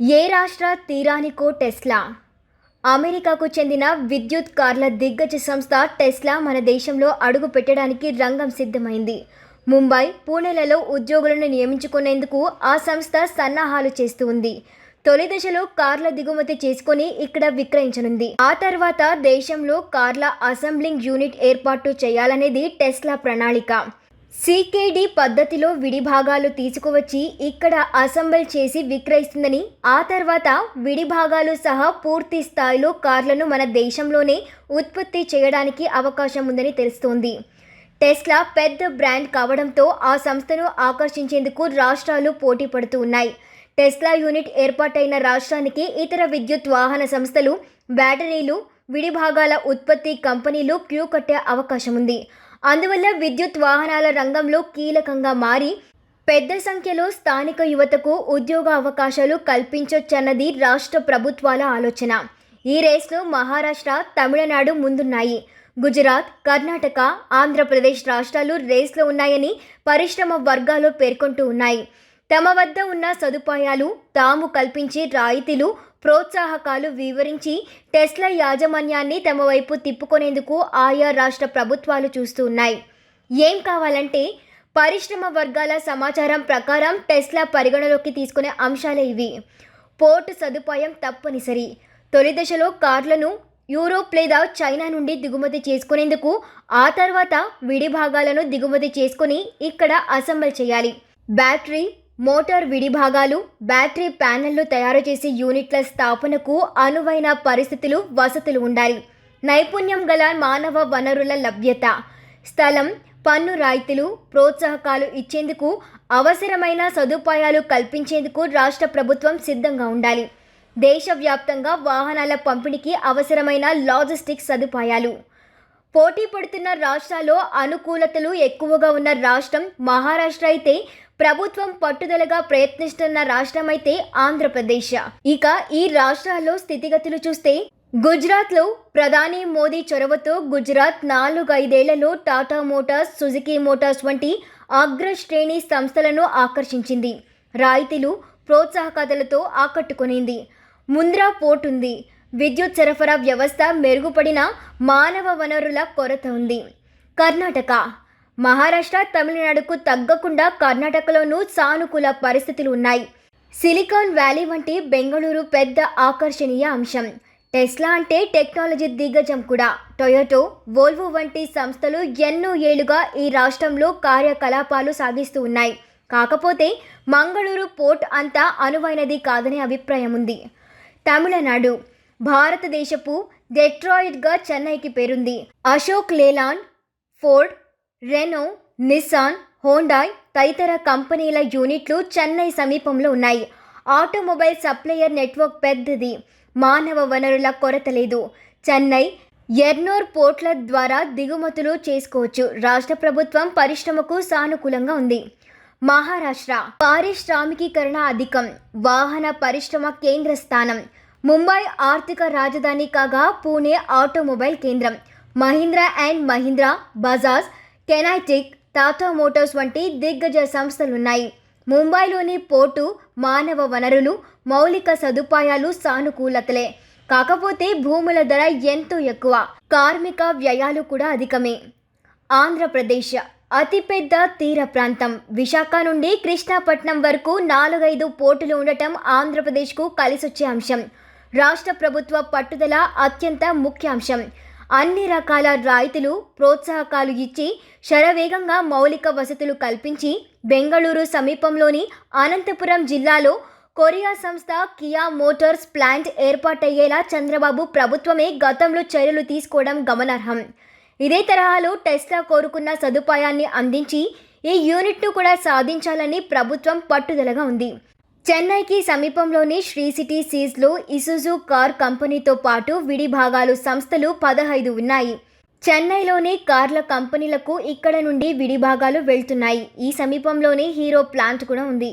ఏ రాష్ట్ర తీరానికో టెస్లా? అమెరికాకు చెందిన విద్యుత్ కార్ల దిగ్గజ సంస్థ టెస్లా మన దేశంలో అడుగు పెట్టడానికి రంగం సిద్ధమైంది. ముంబై పూణేలలో ఉద్యోగులను నియమించుకునేందుకు ఆ సంస్థ సన్నాహాలు చేస్తూ ఉంది. తొలి దశలో కార్ల దిగుమతి చేసుకొని ఇక్కడ విక్రయించనుంది. ఆ తర్వాత దేశంలో కార్ల అసెంబ్లింగ్ యూనిట్ ఏర్పాటు చేయాలనేది టెస్లా ప్రణాళిక. సీకేడి పద్ధతిలో విడిభాగాలు తీసుకువచ్చి ఇక్కడ అసెంబుల్ చేసి విక్రయిస్తుందని ఆ తర్వాత విడిభాగాలు సహా పూర్తి స్థాయిలో కార్లను మన దేశంలోనే ఉత్పత్తి చేయడానికి అవకాశం ఉందని తెలుస్తోంది. టెస్లా పెద్ద బ్రాండ్ కావడంతో ఆ సంస్థను ఆకర్షించేందుకు రాష్ట్రాలు పోటీ పడుతూ ఉన్నాయి. టెస్లా యూనిట్ ఏర్పాటైన రాష్ట్రానికి ఇతర విద్యుత్ వాహన సంస్థలు బ్యాటరీలు విడిభాగాల ఉత్పత్తి కంపెనీలు క్యూ కట్టే అవకాశం ఉంది. అందువల్ల విద్యుత్ వాహనాల రంగంలో కీలకంగా మారి పెద్ద సంఖ్యలో స్థానిక యువతకు ఉద్యోగ అవకాశాలు కల్పించొచ్చన్నది రాష్ట్ర ప్రభుత్వాల ఆలోచన. ఈ రేస్లో మహారాష్ట్ర తమిళనాడు ముందున్నాయి. గుజరాత్ కర్ణాటక ఆంధ్రప్రదేశ్ రాష్ట్రాలు రేస్లో ఉన్నాయని పరిశ్రమ వర్గాలు పేర్కొంటూ ఉన్నాయి. తమ వద్ద ఉన్న సదుపాయాలు తాము కల్పించే రాయితీలు ప్రోత్సాహకాలు వివరించి టెస్లా యాజమాన్యాన్ని తమ వైపు తిప్పుకొనేందుకు ఆయా రాష్ట్ర ప్రభుత్వాలు చూస్తూ ఉన్నాయి ఏం కావాలంటే పరిశ్రమ వర్గాల సమాచారం ప్రకారం టెస్లా పరిగణలోకి తీసుకునే అంశాలే ఇవి. పోర్టు సదుపాయం తప్పనిసరి. తొలి దశలో కార్లను యూరోప్ లేదా చైనా నుండి దిగుమతి చేసుకునేందుకు ఆ తర్వాత విడి భాగాలను దిగుమతి చేసుకుని ఇక్కడ అసెంబ్ల్ చేయాలి. బ్యాటరీ మోటార్ విడిభాగాలు బ్యాటరీ ప్యానెళ్ళు తయారు చేసే యూనిట్ల స్థాపనకు అనువైన పరిస్థితులు వసతులు ఉండాలి. నైపుణ్యం గల మానవ వనరుల లభ్యత. స్థలం పన్ను రాయితీలు ప్రోత్సాహకాలు ఇచ్చేందుకు అవసరమైన సదుపాయాలు కల్పించేందుకు రాష్ట్ర ప్రభుత్వం సిద్ధంగా ఉండాలి. దేశవ్యాప్తంగా వాహనాల పంపిణీకి అవసరమైన లాజిస్టిక్ సదుపాయాలు. పోటీ పడుతున్న రాష్ట్రాల్లో అనుకూలతలు ఎక్కువగా ఉన్న రాష్ట్రం మహారాష్ట్ర అయితే ప్రభుత్వం పట్టుదలగా ప్రయత్నిస్తున్న రాష్ట్రమైతే ఆంధ్రప్రదేశ్. ఇక ఈ రాష్ట్రాల్లో స్థితిగతులు చూస్తే గుజరాత్లో ప్రధాని మోదీ చొరవతో గుజరాత్ నాలుగైదేళ్ళలో టాటా మోటార్స్ సుజుకి మోటార్స్ వంటి అగ్రశ్రేణి సంస్థలను ఆకర్షించింది. రాయితీలు ప్రోత్సాహకతలతో ఆకట్టుకునింది. ముంద్రా పోర్ట్ ఉంది. విద్యుత్ సరఫరా వ్యవస్థ మెరుగుపడిన మానవ వనరుల కొరత ఉంది. కర్ణాటక మహారాష్ట్ర తమిళనాడుకు తగ్గకుండా కర్ణాటకలోనూ సానుకూల పరిస్థితులు ఉన్నాయి. సిలికాన్ వ్యాలీ వంటి బెంగళూరు పెద్ద ఆకర్షణీయ అంశం. టెస్లా అంటే టెక్నాలజీ దిగ్గజం కూడా. టొయోటో వోల్వో వంటి సంస్థలు ఎన్నో ఏళ్ళుగా ఈ రాష్ట్రంలో కార్యకలాపాలు సాగిస్తూ ఉన్నాయి. కాకపోతే మంగళూరు పోర్ట్ అంతా అనువైనది కాదనే అభిప్రాయం ఉంది. తమిళనాడు భారతదేశపు డెట్రాయిడ్గా చెన్నైకి పేరుంది. Ashok Leyland Ford Renault Nissan Hyundai తదితర కంపెనీల యూనిట్లు చెన్నై సమీపంలో ఉన్నాయి. ఆటోమొబైల్ సప్లయర్ నెట్వర్క్ పెద్దది. మానవ వనరుల కొరత లేదు. చెన్నై ఎర్నూర్ పోర్ట్ల ద్వారా దిగుమతులు చేసుకోవచ్చు. రాష్ట్ర ప్రభుత్వం పరిశ్రమకు సానుకూలంగా ఉంది. మహారాష్ట్ర పారిశ్రామికీకరణ అధికం. వాహన పరిశ్రమ కేంద్ర స్థానం. ముంబై ఆర్థిక రాజధాని కాగా పూణే ఆటోమొబైల్ కేంద్రం. Mahindra and Mahindra Bajaj Kinetic Tata motors వంటి దిగ్గజ సంస్థలున్నాయి. ముంబైలోని పోర్టు మానవ వనరులు మౌలిక సదుపాయాలు సానుకూలతలే. కాకపోతే భూముల ధర ఎంతో ఎక్కువ. కార్మిక వ్యయాలు కూడా అధికమే. ఆంధ్రప్రదేశ్ అతిపెద్ద తీర ప్రాంతం. విశాఖ నుండి కృష్ణాపట్నం వరకు నాలుగైదు పోర్టులు ఉండటం ఆంధ్రప్రదేశ్కు కలిసొచ్చే అంశం. రాష్ట్ర ప్రభుత్వ పట్టుదల అత్యంత ముఖ్య అంశం అన్ని రకాల రాయితీలు ప్రోత్సాహకాలు ఇచ్చి శరవేగంగా మౌలిక వసతులు కల్పించి బెంగళూరు సమీపంలోని అనంతపురం జిల్లాలో కొరియా సంస్థ కియా మోటార్స్ ప్లాంట్ ఏర్పాటయ్యేలా చంద్రబాబు ప్రభుత్వమే గతంలో చర్యలు తీసుకోవడం గమనార్హం. ఇదే తరహాలో టెస్లా కోరుకున్న సదుపాయాన్ని అందించి ఈ యూనిట్ను కూడా సాధించాలని ప్రభుత్వం పట్టుదలగా ఉంది. చెన్నైకి సమీపంలోని శ్రీ సిటీ సీజ్లో ఇసుజు కార్ కంపెనీతో పాటు విడి భాగాలు సంస్థలు పదహైదు ఉన్నాయి. చెన్నైలోని కార్ల కంపెనీలకు ఇక్కడ నుండి విడి భాగాలు వెళ్తున్నాయి. ఈ సమీపంలోనే హీరో ప్లాంట్ కూడా ఉంది.